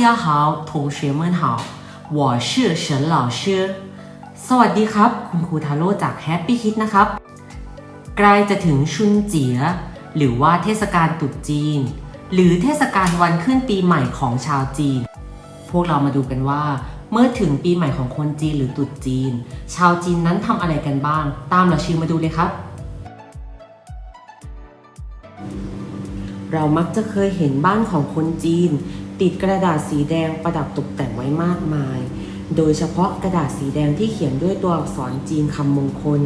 家好，同学们好，我是沈老师。สวัสดีครับ คุณครูทาโร่จาก Happy Kid นะครับ ใกล้จะถึงชุนเจีย หรือว่าเทศกาลตรุษจีน หรือเทศกาลวันขึ้นปีใหม่ของชาวจีน พวกเรามาดูกันว่า เมื่อถึงปีใหม่ของคนจีนหรือตรุษจีน ชาวจีนนั้นทำอะไรกันบ้าง ตามเราชื่อมาดูเลยครับ เรามักจะเคยเห็นบ้านของคนจีน ติดกระดาษสีแดงประดับตกแต่งไว้มากมาย โดยเฉพาะกระดาษสีแดงที่เขียนด้วยตัวอักษรจีนคำมงคล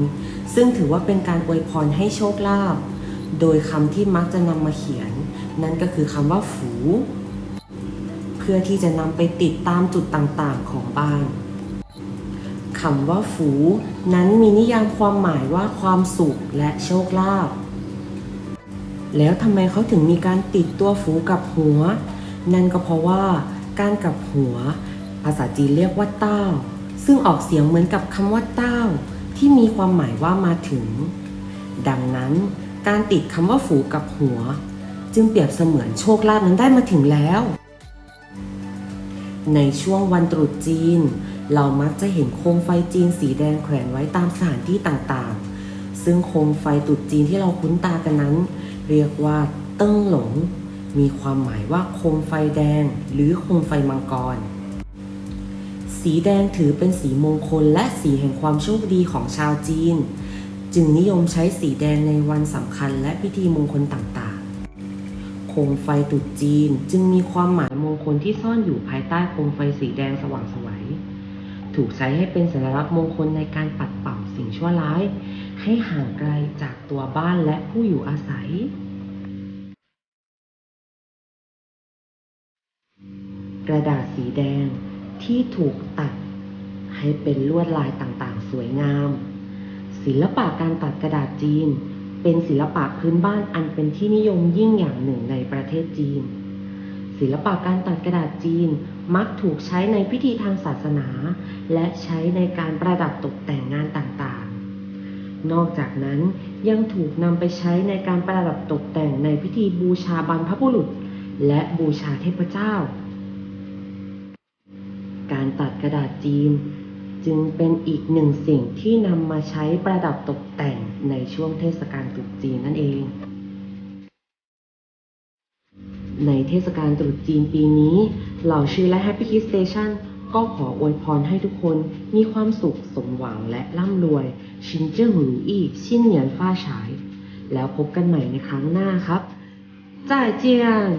ซึ่งถือว่าเป็นการอวยพรให้โชคลาภ โดยคำที่มักจะนำมาเขียน นั่นก็คือคำว่าฝูเพื่อที่จะนำไปติดตามจุดต่างๆของบ้านคำว่าฝูนั้นมีนิยามความหมายว่าความสุขและโชคลาภ แล้วทำไมเขาถึงมีการติดตัวฝูกับหัว นั่นก็เพราะว่าการกับหัว ภาษาจีนเรียกว่าเต้า ซึ่งออกเสียงเหมือนกับคำว่าเต้า ที่มีความหมายว่ามาถึง ดังนั้นการติดคำว่าฝูกับหัว จึงเปรียบเสมือนโชคลาภนั้นได้มาถึงแล้ว ในช่วงวันตรุษจีน เรามักจะเห็นโคมไฟจีนสีแดงแขวนไว้ตามสถานที่ต่างๆ ซึ่งโคมไฟตรุษจีนที่เราคุ้นตากันนั้น เรียกว่าเติ้งหลง มีความหมายว่าโคมไฟแดงหรือโคมไฟมังกร สีแดงถือเป็นสีมงคลและสีแห่งความโชคดีของชาวจีน จึงนิยมใช้สีแดงในวันสำคัญและพิธีมงคลต่างๆ โคมไฟตรุษจีนจึงมีความหมายมงคลที่ซ่อนอยู่ภายใต้โคมไฟสีแดงสว่างไสวัย ถูกใช้ให้เป็นสัญลักษณ์มงคลในการปัดเป่าสิ่งชั่วร้าย ให้ห่างไกลจากตัวบ้านและผู้อยู่อาศัย กระดาษสีแดงที่ถูกตัดให้เป็นลวดลายต่างๆ สวยงาม ศิลปะการตัดกระดาษจีน เป็นศิลปะพื้นบ้านอันเป็นที่นิยมยิ่งอย่างหนึ่งในประเทศจีน ศิลปะการตัดกระดาษจีนมักถูกใช้ในพิธีทางศาสนา และใช้ในการประดับตกแต่งงานต่างๆ นอกจากนั้นยังถูกนำไปใช้ในการประดับตกแต่งในพิธีบูชาบรรพบุรุษ และบูชาเทพเจ้า การตัดกระดาษจีน จึงเป็นอีกหนึ่งสิ่งที่นำมาใช้ประดับตกแต่งในช่วงเทศกาลตรุษจีนนั่นเอง ในเทศกาลตรุษจีนปีนี้ เหล่าชื่อและ Happy Kids Station ก็ขออวยพรให้ทุกคนมีความสุขสมหวังและร่ำรวย ชินเจิ้งหรูอี้ชินเหนียนฟ้าฉาย แล้วพบกันใหม่ในครั้งหน้าครับจ่าเจียน